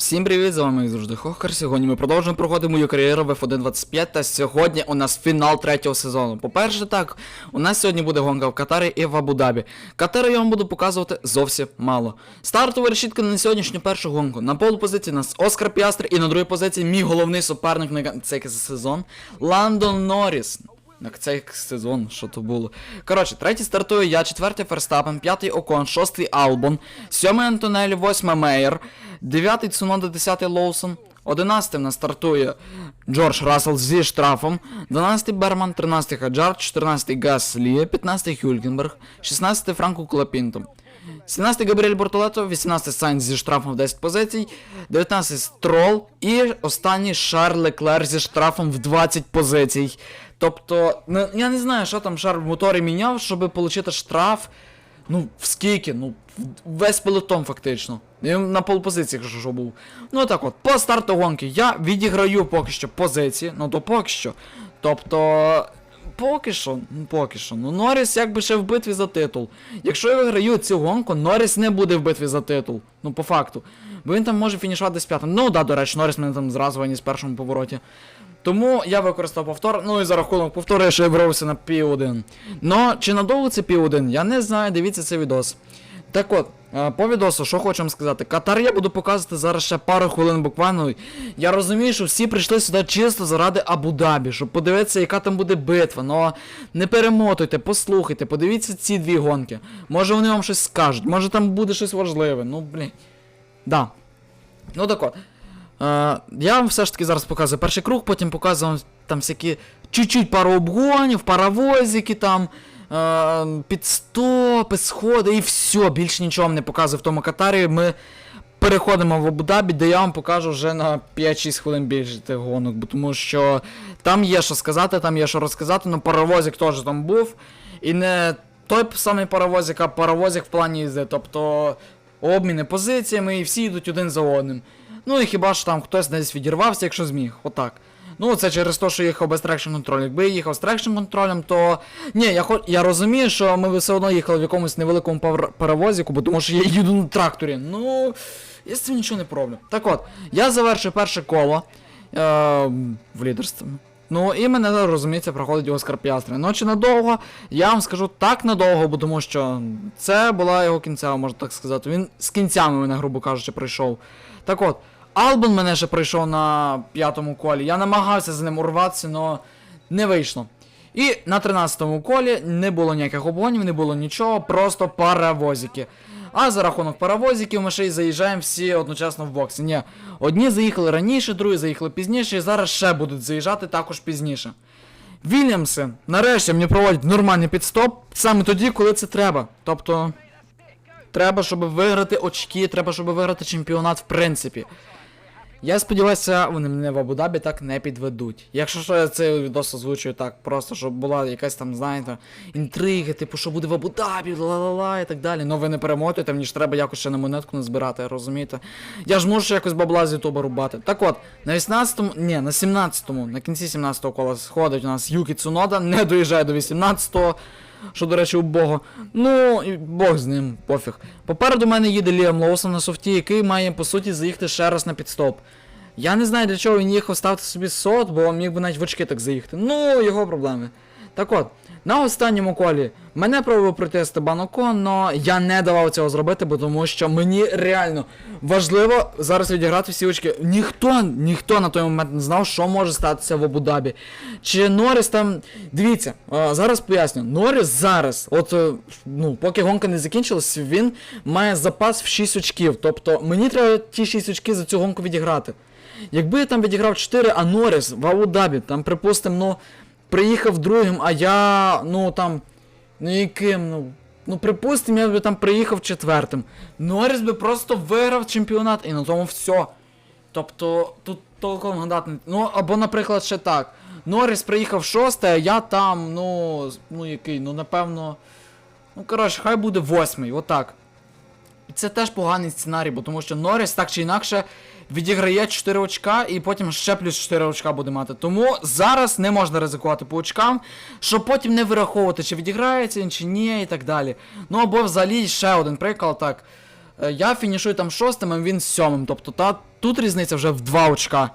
Всім привіт, з вами завжди Хохар. Сьогодні ми продовжуємо проходити мою кар'єру в F1 25 та сьогодні у нас фінал третього сезону. По-перше, так, у нас сьогодні буде гонка в Катарі і в Абу-Дабі. Катари я вам буду показувати зовсім мало. Стартова решітка на сьогоднішню першу гонку. На полу позиції нас Оскар Піастр і на другій позиції мій головний суперник на цей сезон Ландон Норріс. На цей сезон, що то було. Коротше, третій стартую я, четвертий Ферстапен, п'ятий Окон, шостий Албон, сьомий Антонелі, восьмий Мейер, дев'ятий Цунода, десятий Лоусон, одинадцятим нас стартує Джордж Рассел зі штрафом, 12-й Берман, 13-й Хаджар, 14-й Гаслі, 15-й Хюлькенберг, 16-й Франко Кулапінто. 17-й Габріель Бортолето, 18-й Сайнс зі штрафом в 10 позицій, 19-й Строл і останній Шарль Леклер зі штрафом в 20 позицій. Тобто, ну, я не знаю, що там шар в моторі міняв, щоб отримати штраф. Ну, в скільки? Ну, весь пелотон фактично. І на полпозиціях що був. Ну так от, по старту гонки я відіграю поки що позиції, ну то поки що. Тобто. Поки що, ну поки що. Ну Норріс якби ще в битві за титул. Якщо я виграю цю гонку, Норріс не буде в битві за титул. Ну, по факту. Бо він там може фінішувати з п'ятим. Ну да, до речі, Норріс мене там зразу ані з першому повороті. Тому я використав повтор, ну і за рахунок повтору я ще вибрався на пів 1 Но чи надовго це пів 1 я не знаю, дивіться цей відос. Так от, е, по відосу, що вам сказати. Катар я буду показувати зараз ще пару хвилин буквально. Я розумію, що всі прийшли сюди чисто заради Абу-Дабі, щоб подивитися, яка там буде битва. Ну не перемотуйте, послухайте, подивіться ці дві гонки. Може вони вам щось скажуть, може там буде щось важливе. Ну, блін. Да. Ну так от. Е, я вам все ж таки зараз показую перший круг, потім показую вам там всякі чуть-чуть пару обгонів, паровозики там, підстопи, сходи і все, більше нічого вам не показую в тому катарі. Ми переходимо в Абу-Дабі, де я вам покажу вже на 5-6 хвилин більше тих гонок, бо тому що там є що сказати, там є що розказати, ну паровозик теж там був. І не той самий паровозик, а паровозик в плані їзди, тобто обміни позиціями і всі йдуть один за одним. Ну і хіба ж там хтось десь відірвався, якщо зміг, отак. Ну, це через те, що їхав без трекшн контролю. Якби я їхав з трекшн контролем, то. Ні, я хо... я розумію, що ми все одно їхали в якомусь невеликому паровозіку, бо тому що я їду на тракторі. Ну, я з цим нічого не проблем. Так от, я завершив перше коло е- в лідерстві. Ну і мене, розуміється, проходить Оскар Піастри. Ну чи надовго, я вам скажу так надовго, бо тому що це була його кінцева, можна так сказати. Він з кінцями мене, грубо кажучи, прийшов. Так от, Албан мене ще прийшов на п'ятому колі. Я намагався з ним урватися, але не вийшло. І на 13-му колі не було ніяких обгонів, не було нічого, просто паровозики. А за рахунок паровозиків ми ще й заїжджаємо всі одночасно в боксі. Ні, одні заїхали раніше, другі заїхали пізніше, і зараз ще будуть заїжджати також пізніше. Вільямси, нарешті мені проводять нормальний підстоп саме тоді, коли це треба. Тобто, треба, щоб виграти очки, треба, щоб виграти чемпіонат в принципі. Я сподіваюся, вони мене в Абу-Дабі так не підведуть. Якщо що я цей відос озвучую так, просто щоб була якась там, знаєте, інтрига, типу, що буде в Абу-Дабі, ла-ла-ла і так далі. Ну ви не перемотуєте, мені ж треба якось ще на монетку назбирати, розумієте? Я ж можу якось бабла з Ютуба рубати. Так от, на 18-му, ні, на 17-му, на кінці 17-го кола сходить у нас Юкі Цунода, не доїжджає до 18-го. Що, до речі, у Бога. Ну, Бог з ним, пофіг. Попереду мене їде Ліам Лоусон на софті, який має, по суті, заїхати ще раз на підстоп. Я не знаю, для чого він їхав ставити собі сот, бо міг би навіть в очки так заїхати. Ну, його проблеми. Так от, на останньому колі мене пробував пройти Естебан Окон, але я не давав цього зробити, бо тому що мені реально важливо зараз відіграти всі очки. Ніхто, ніхто на той момент не знав, що може статися в Абу-Дабі. Чи Норріс там. Дивіться, зараз поясню. Норріс зараз, от е, ну, поки гонка не закінчилась, він має запас в 6 очків. Тобто мені треба ті 6 очків за цю гонку відіграти. Якби я там відіграв 4, а Норріс в Абу-Дабі, там, припустимо, ну, приїхав другим, а я, ну там, ну яким, ну. Ну, припустимо, я би там приїхав четвертим. Норріс би просто виграв чемпіонат і на тому все. Тобто, тут толком гадати. Ну, або, наприклад, ще так. Норріс приїхав шостий, а я там, ну. Ну який, ну напевно. Ну, коротше, хай буде восьмий, отак. І це теж поганий сценарій, бо тому що Норріс так чи інакше відіграє 4 очка і потім ще плюс 4 очка буде мати. Тому зараз не можна ризикувати по очкам, щоб потім не вираховувати, чи відіграється він, чи ні, і так далі. Ну або взагалі ще один приклад так. Е, Я фінішую там шостим, а він сьомим. Тобто та, тут різниця вже в два очка.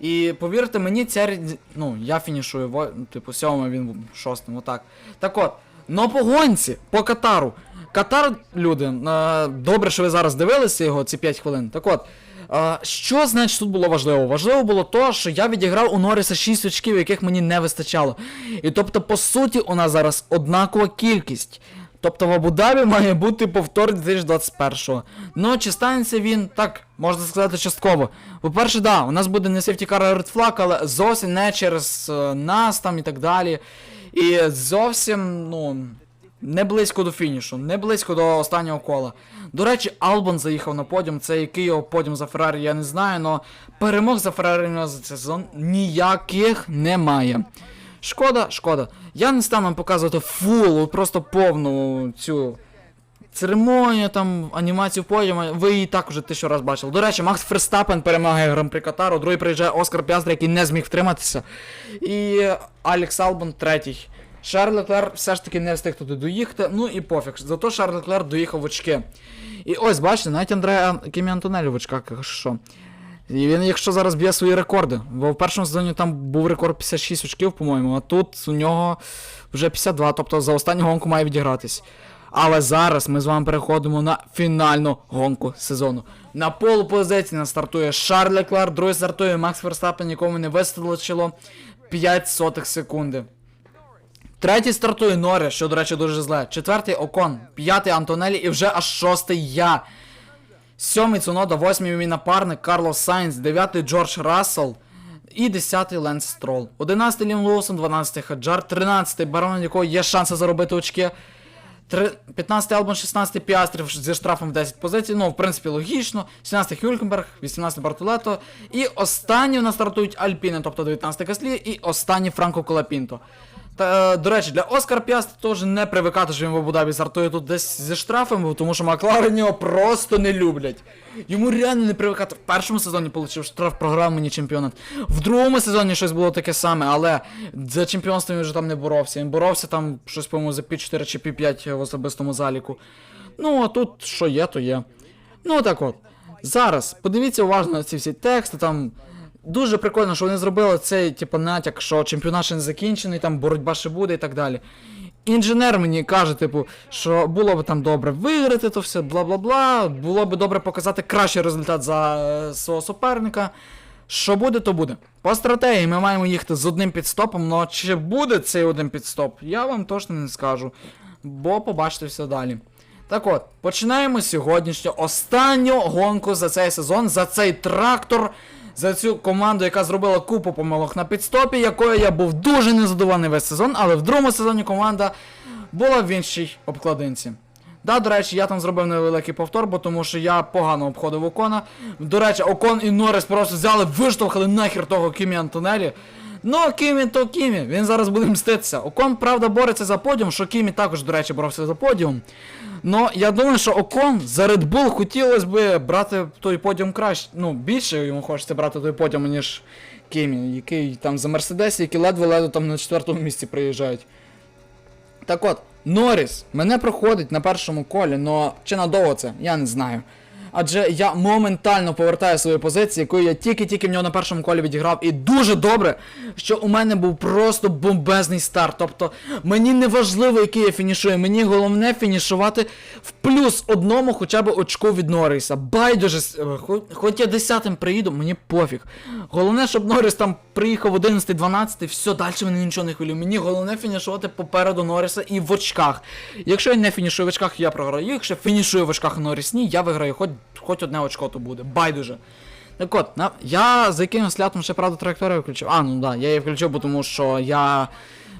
І повірте мені, ця ну, я фінішую, во- типу, сьомим, він шостим, отак. Так от, но по гонці, по Катару. Катар, люди, е, добре, що ви зараз дивилися його ці 5 хвилин. Так от, що значить тут було важливо? Важливо було то, що я відіграв у Норріса 6 очків, яких мені не вистачало. І тобто, по суті, у нас зараз однакова кількість. Тобто в Абу-Дабі має бути повтор 2021-го. Ну, чи станеться він, так, можна сказати, частково. По-перше, да, у нас буде не car Red Flag, але зовсім не через е, нас там і так далі. І зовсім, ну, не близько до фінішу, не близько до останнього кола. До речі, Албон заїхав на подіум. Це який його подіум за Феррарі, я не знаю, але перемог за Феррарі за цей сезон ніяких немає. Шкода, шкода. Я не стану вам показувати фул, просто повну цю церемонію, там, анімацію подіуму. Ви її так уже тисячу раз бачили. До речі, Макс Ферстапен перемагає Гран-при Катару, другий приїжджає Оскар Пястри, який не зміг втриматися. І Алекс Албон третій. Шарль Леклер все ж таки не встиг туди доїхати, ну і пофіг. Зато Шарль Леклер доїхав в очки. І ось, бачите, навіть Андреа Кімі Антонелі в очках, що. І він, якщо зараз б'є свої рекорди, бо в першому сезоні там був рекорд 56 очків, по-моєму, а тут у нього вже 52, тобто за останню гонку має відігратись. Але зараз ми з вами переходимо на фінальну гонку сезону. На полу позиції нас стартує Шарль Леклер, другий стартує Макс Верстапен, якому не вистачило 5 сотих секунди. Третій стартує Норріс, що, до речі, дуже зле. Четвертий Окон, п'ятий Антонелі і вже аж шостий я. Сьомий Цунода, восьмий мій напарник Карлос Сайнс, дев'ятий Джордж Рассел і десятий Ленс Строл. Одинадцятий Лім Лоусон, дванадцятий Хаджар, тринадцятий Барон, якого є шанси заробити очки. Три- 15 Албон, 16 Піастрів зі штрафом в 10 позицій. Ну, в принципі, логічно. 17 Хюлькенберг, 18 Бартолето. І останні у нас стартують Альпіни, тобто 19 Каслі, і останній Франко Колапінто. Та, е, до речі, для Оскар Піастри теж не привикати, що він в Абу-Дабі стартує тут десь зі штрафами, тому що Макларен його просто не люблять. Йому реально не привикати. В першому сезоні отримав штраф, програв мені чемпіонат. В другому сезоні щось було таке саме, але за чемпіонство він вже там не боровся. Він боровся там щось, по-моєму, за Пі-4 чи Пі-5 в особистому заліку. Ну, а тут що є, то є. Ну, так от. Зараз подивіться уважно на ці всі тексти, там. Дуже прикольно, що вони зробили цей, типу, натяк, що чемпіонат ще не закінчений, там боротьба ще буде і так далі. Інженер мені каже, типу, що було б там добре виграти то все, бла бла бла. Було б добре показати кращий результат за е, свого суперника. Що буде, то буде. По стратегії ми маємо їхати з одним підстопом, але чи буде цей один підстоп, я вам точно не скажу. Бо побачите все далі. Так от, починаємо сьогоднішню останню гонку за цей сезон, за цей трактор, за цю команду, яка зробила купу помилок на підстопі, якою я був дуже незадоволений весь сезон, але в другому сезоні команда була в іншій обкладинці. Да, до речі, я там зробив невеликий повтор, бо тому що я погано обходив Окона. До речі, Окон і Норрис просто взяли, виштовхали нахер того Кімі Антонелі. Ну, Кімі то Кімі, він зараз буде мститися. Окон, правда, бореться за подіум, що Кімі також, до речі, боровся за подіум. Ну, я думаю, що Окон за Red Bull хотілося б брати той подіум краще. Ну, більше йому хочеться брати той подіум, ніж Кімі, який там за Мерседесі, які ледве-ледве там на четвертому місці приїжджають. Так от, Норріс мене проходить на першому колі, но чи надовго це, я не знаю. Адже я моментально повертаю свої позиції, яку я тільки-тільки в нього на першому колі відіграв. І дуже добре, що у мене був просто бомбезний старт. Тобто мені не важливо, який я фінішую, мені головне фінішувати в плюс одному хоча б очку від Норріса. Байдуже, е, хоч я десятим приїду, мені пофіг. Головне, щоб Норріс там приїхав 11-12, все, далі мене нічого не хвилює. Мені головне фінішувати попереду Норріса і в очках. Якщо я не фінішую в очках, я програю. Якщо фінішую в очках Норріс, ні, я виграю, хоч, хоч одне очко то буде. Байдуже. Так от, на, я за якимось лятом ще правда траєкторію включив. А, ну да, я її включив, бо тому що я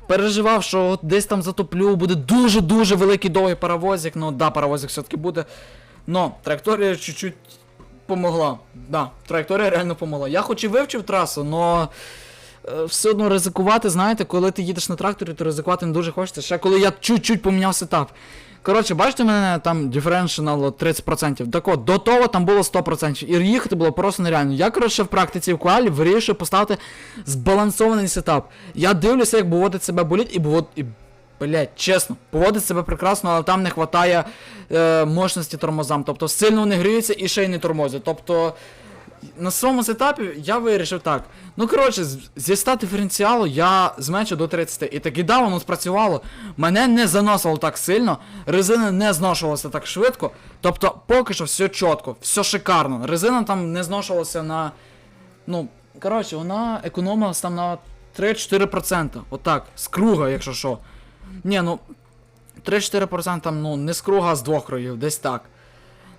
переживав, що от десь там затоплю, буде дуже-дуже великий довгий паровозик. Ну да, паровозик все-таки буде. Но траєкторія чуть-чуть помогла. Да, траєкторія реально помогла. Я хоч і вивчив трасу, но е, все одно ризикувати, знаєте, коли ти їдеш на тракторі, то ризикувати не дуже хочеться. Ще коли я чуть-чуть поміняв сетап. Коротше, бачите, мене там differential 30%. Так от, до того там було 100%. І їхати було просто нереально. Я, коротше, в практиці в квалі вирішив поставити збалансований сетап. Я дивлюся, як поводить себе боліт, і, і блять, чесно, поводить себе прекрасно, але там не вистачає е, мощності тормозам. Тобто сильно вони гріються і ще й не тормозять. Тобто на своєму сетапі я вирішив так. Ну коротше, зі 100 диференціалу я зменшу до 30. І таки да, воно спрацювало. Мене не заносило так сильно, резина не зношувалася так швидко. Тобто, поки що все чітко, все шикарно. Резина там не зношувалася на. Ну, коротше, вона економилась там на 3-4%. Отак, з круга, якщо що. Ні, ну. 3-4% там, ну, не з круга, а з двох кругів, десь так.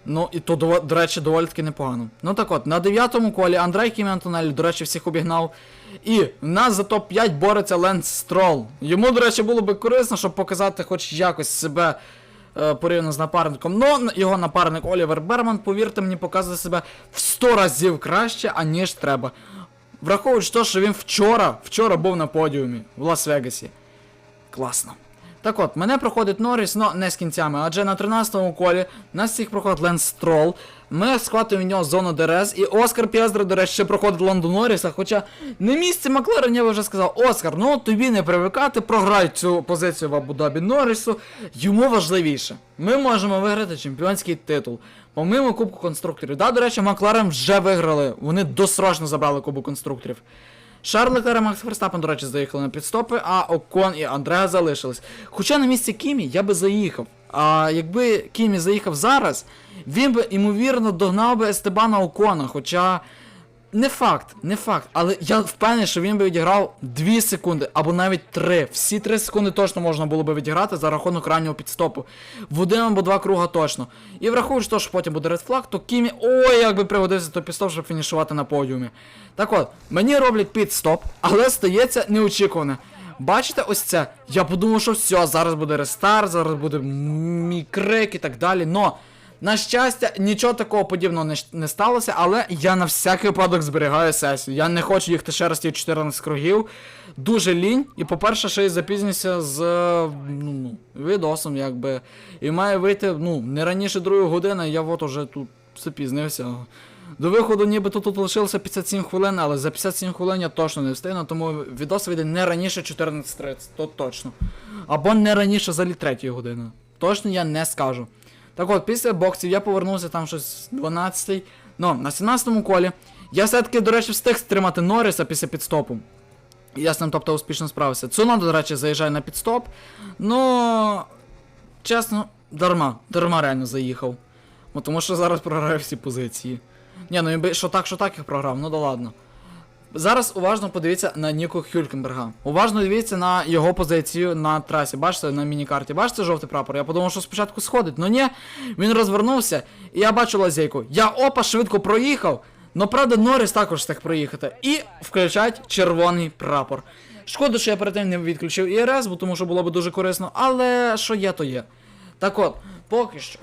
Ну, і то, до, речі, доволі таки непогано. Ну так от, на дев'ятому колі Андрей Кімі Антонелі, до речі, всіх обігнав. І в нас за топ-5 бореться Ленс Строл. Йому, до речі, було би корисно, щоб показати хоч якось себе е, порівняно з напарником. Ну, його напарник Олівер Берман, повірте мені, показує себе в 100 разів краще, аніж треба. Враховуючи те, що він вчора, вчора був на подіумі в Лас-Вегасі. Класно. Так от, мене проходить Норріс, но не з кінцями, адже на 13-му колі нас всіх проходить Ленс Строл. Ми схватуємо в нього зону ДРС, і Оскар П'єздро, до речі, ще проходить Лонду Норріса, хоча не місце Макларен, я вже сказав, Оскар, ну тобі не привикати, програй цю позицію в Абу-Дабі Норрісу, йому важливіше. Ми можемо виграти чемпіонський титул. Помимо Кубку конструкторів. Да, до речі, Макларен вже виграли, вони досрочно забрали Кубок конструкторів. Шарль та Макс Ферстапен, до речі, заїхали на підстопи, а Окон і Андреа залишились. Хоча на місці Кімі я би заїхав. А якби Кімі заїхав зараз, він би, ймовірно, догнав би Естебана Окона. Хоча. Не факт, не факт, але я впевнений, що він би відіграв 2 секунди або навіть 3. Всі 3 секунди точно можна було би відіграти за рахунок раннього підстопу. В один або два круга точно. І враховуючи те, що потім буде редфлаг, то Кімі. Ой, як би пригодився той підстоп, щоб фінішувати на подіумі. Так от, мені роблять підстоп, але стається неочікуване. Бачите, ось це? Я подумав, що все, зараз буде рестарт, зараз буде мій крик і так далі. Но, на щастя, нічого такого подібного не, не сталося, але я на всякий випадок зберігаю сесію. Я не хочу їхати ще раз ті 14 кругів. Дуже лінь. І, по-перше, ще й запізнюся з ну, ну, відосом, якби. І має вийти, ну, не раніше другої години, я от уже тут запізнився. До виходу нібито тут лишилося 57 хвилин, але за 57 хвилин я точно не встигну, тому відос вийде не раніше 14.30, то точно. Або не раніше взагалі 3 години. Точно я не скажу. Так от, після боксів я повернувся там щось 12-й. Ну, на 17-му колі. Я все-таки, до речі, встиг стримати Норріса після підстопу. Я з ним, тобто, успішно справився. Цунода, до речі, заїжджає на підстоп. Ну. Чесно, дарма. Дарма реально заїхав. Ну, тому що зараз програю всі позиції. Ні, ну якби що так, що так їх програв, ну да ладно. Зараз уважно подивіться на Ніку Хюлькенберга. Уважно дивіться на його позицію на трасі. Бачите, на міні-карті. Бачите жовтий прапор? Я подумав, що спочатку сходить. Ну ні, він розвернувся, і я бачу лазейку. Я опа швидко проїхав. Ну правда, Норріс також встиг проїхати. І включать червоний прапор. Шкода, що я перед тим не відключив ІРС, бо тому що було б дуже корисно, але що є, то є. Так от, поки що.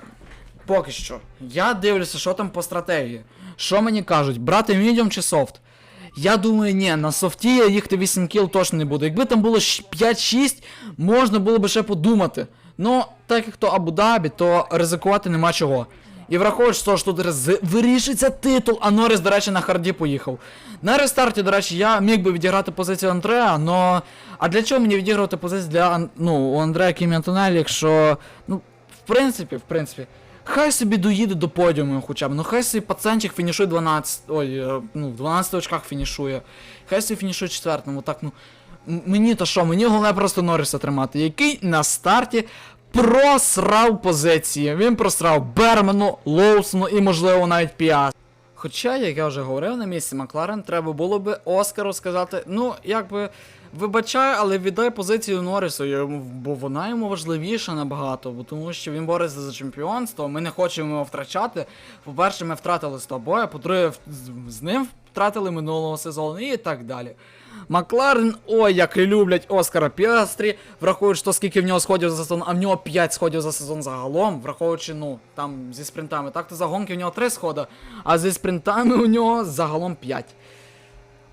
Поки що. Я дивлюся, що там по стратегії. Що мені кажуть, брати медіум чи софт? Я думаю, ні, на софті їхати 8 кіл точно не буду. Якби там було 5-6, можна було би ще подумати. Ну, так як то Абу-Дабі, то ризикувати нема чого. І враховуючи що тут вирішиться титул, а Норріс, до речі, на харді поїхав. На рестарті, до речі, я міг би відіграти позицію Андреа, но. А для чого мені відігрувати позицію для ну, у Андреа Кімі Антонелі, якщо. Ну, в принципі, в принципі. Хай собі доїде до подіуму хоча б. Ну хай собі пацанчик фінішує 12. Ой, е, ну, в 12 очках фінішує. Хай собі фінішує четвертому. Так, ну. Мені то що, мені головне просто Норріса тримати, який на старті просрав позиції. Він просрав Бермену, Лоусону і, можливо, навіть Піас. Хоча, як я вже говорив, на місці Макларен треба було би Оскару сказати, ну, якби, вибачай, але віддай позицію Норрісу, бо вона йому важливіша набагато, бо тому що він бореться за чемпіонство, ми не хочемо його втрачати. По-перше, ми втратили з тобою, по-друге, з- ним втратили минулого сезону і так далі. Макларен, ой, як люблять Оскара Піастрі, враховуючи то, скільки в нього сходів за сезон, а в нього 5 сходів за сезон загалом, враховуючи, ну, там зі спринтами. Так-то за гонки в нього 3 сходи, а зі спринтами у нього загалом 5.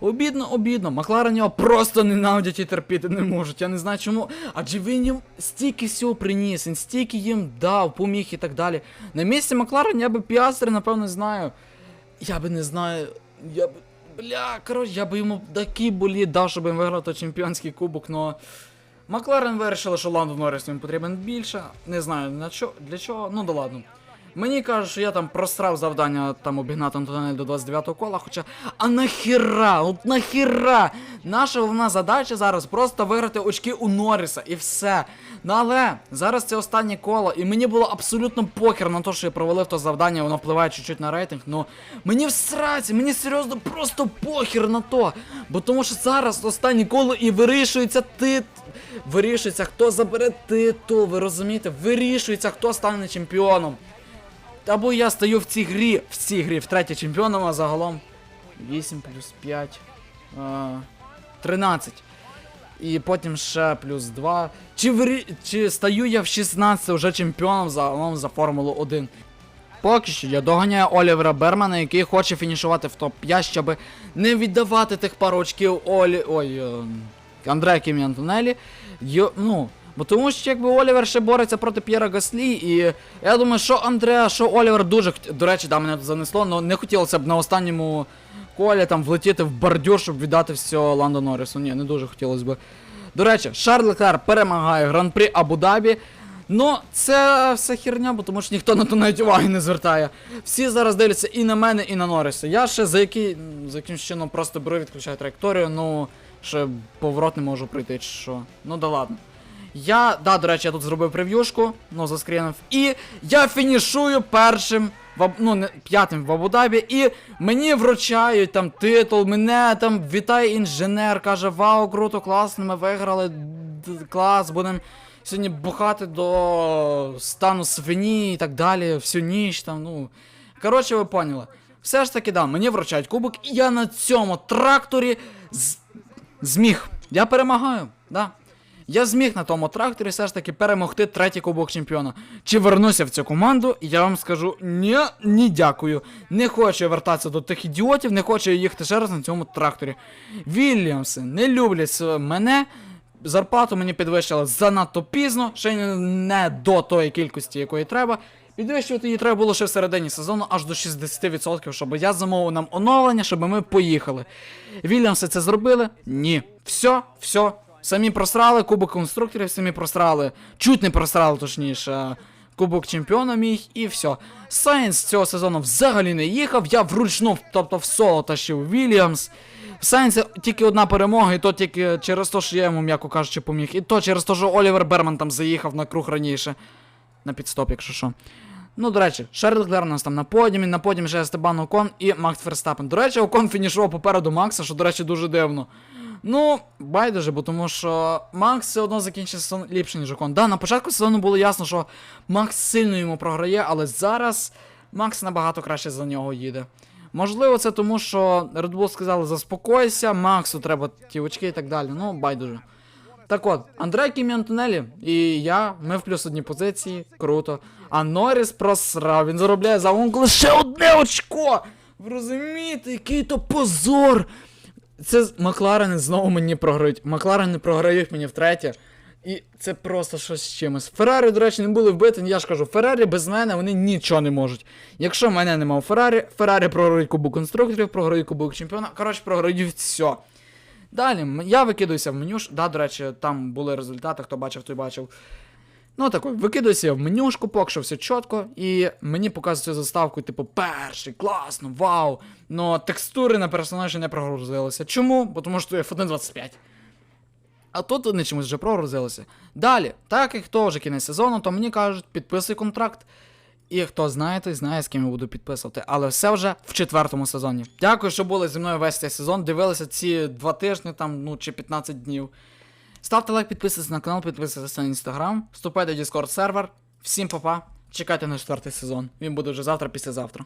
Обідно, обідно. Макларен його просто ненавидять і терпіти не можуть. Я не знаю чому. Адже він їм стільки всього приніс, він стільки їм дав, поміг і так далі. На місці Макларен я би Піастри, напевно, знаю. Я би не знаю. Я би. Бля, коротше, я би йому такий боліт дав, щоб він виграв той чемпіонський кубок, но. Макларен вирішили, що Ландо Норріс їм потрібен більше. Не знаю на чо, для чого, ну да ладно. Мені кажуть, що я там просрав завдання там обігнати Антонель до 29-го кола, хоча. А нахіра? От нахіра? Наша головна задача зараз просто виграти очки у Норріса і все. Ну але зараз це останнє коло, і мені було абсолютно похер на те, що я провалив то завдання, воно впливає чуть-чуть на рейтинг. Ну мені всраці, мені серйозно просто похер на то. Бо тому що зараз останнє коло і вирішується тит. Вирішується, хто забере титул, ви розумієте? Вирішується, хто стане чемпіоном. Або я стаю в цій грі, в цій грі, в третє чемпіоном, а загалом 8 плюс 5. 13. І потім ще плюс 2. Чи, вирі... Чи стаю я в 16 вже чемпіоном загалом за Формулу 1? Поки що я доганяю Олівера Бермана, який хоче фінішувати в топ-5, щоб не віддавати тих пару очків Олі. Ой, е... Андрея Кімі Антонелі. Йо... Ну, бо тому що якби Олівер ще бореться проти П'єра Гаслі, і я думаю, що Андреа, що Олівер дуже. До речі, да, мене занесло, але не хотілося б на останньому колі там влетіти в бордюр, щоб віддати все Ландо Норрісу. Ні, не дуже хотілося б. До речі, Шарль Леклер перемагає гран-прі Абу-Дабі. Ну, це все херня, бо тому що ніхто на то навіть уваги не звертає. Всі зараз дивляться і на мене, і на Норриса. Я ще за який, за якимсь чином просто беру, відключаю траєкторію, ну, ще поворот не можу пройти, чи що. Ну да ладно. Я, да, до речі, я тут зробив прев'юшку, ну, заскрінив. І я фінішую першим, в, ну, не, п'ятим в Абу-Дабі, і мені вручають там титул, мене там вітає інженер, каже, вау, круто, класно, ми виграли, клас, будемо сьогодні бухати до стану свині і так далі, всю ніч там, ну. Коротше, ви поняли. Все ж таки, да, мені вручають кубок, і я на цьому тракторі з... зміг. Я перемагаю, да. Я зміг на тому тракторі все ж таки перемогти третій кубок чемпіона. Чи вернуся в цю команду? Я вам скажу ні, ні дякую. Не хочу вертатися до тих ідіотів, не хочу їхати ще раз на цьому тракторі. Вільямси не люблять мене. Зарплату мені підвищили занадто пізно, ще не до тої кількості, якої треба. Підвищувати її треба було ще в середині сезону аж до 60%, щоб я замовив нам оновлення, щоб ми поїхали. Вільямси це зробили? Ні. Все, все. Самі просрали, кубок конструкторів самі просрали. Чуть не просрали, точніше. Кубок чемпіона мій і все. Сайнс цього сезону взагалі не їхав. Я вручну, тобто в соло тащив Вільямс. В Сайнсі тільки одна перемога, і то тільки через те, що я йому, м'яко кажучи, поміг. І то через те, що Олівер Берман там заїхав на круг раніше. На підстоп, якщо що. Ну, до речі, Шарль Леклер у нас там на подіумі, на подіумі ще Естебан Окон і Макс Ферстапен. До речі, Окон фінішував попереду Макса, що, до речі, дуже дивно. Ну, байдуже, бо тому що Макс все одно закінчив сезон ліпше, ніж Окон. Да, на початку сезону було ясно, що Макс сильно йому програє, але зараз Макс набагато краще за нього їде. Можливо, це тому, що Red Bull сказали заспокойся, Максу треба ті очки і так далі. Ну, байдуже. Так от, Андре Кімі Антонелі і я, ми в плюс одній позиції, круто. А Норріс просрав, він заробляє за гонку лише одне очко! Ви розумієте, який то позор! Це Макларени знову мені програють. Макларени програють мені втретє. І це просто щось з чимось. Феррарі, до речі, не були вбиті, я ж кажу, Феррарі без мене вони нічого не можуть. Якщо мене нема у Феррарі, Феррарі програють кубок конструкторів, програють кубок чемпіона, коротше, програють все. Далі, я викидуюся в менюш. Да, до речі, там були результати, хто бачив, той бачив. Ну тако, викидуюся я в менюшку, поки що все чітко, і мені показують цю заставку, типу, перший, класно, вау. Но текстури на персонажі не прогрузилися. Чому? Бо тому що F 1.25. А тут вони чомусь вже прогрузилися. Далі, так як то вже кінець сезону, то мені кажуть, підписуй контракт. І хто знає, той знає, з ким я буду підписувати. Але все вже в четвертому сезоні. Дякую, що були зі мною весь цей сезон. Дивилися ці два тижні, там, ну, чи 15 днів. Ставте лайк, підписуйтесь на канал, підписуйтесь на інстаграм, вступайте в Discord сервер. Всім па-па. Чекайте на четвертий сезон. Він буде вже завтра, післязавтра.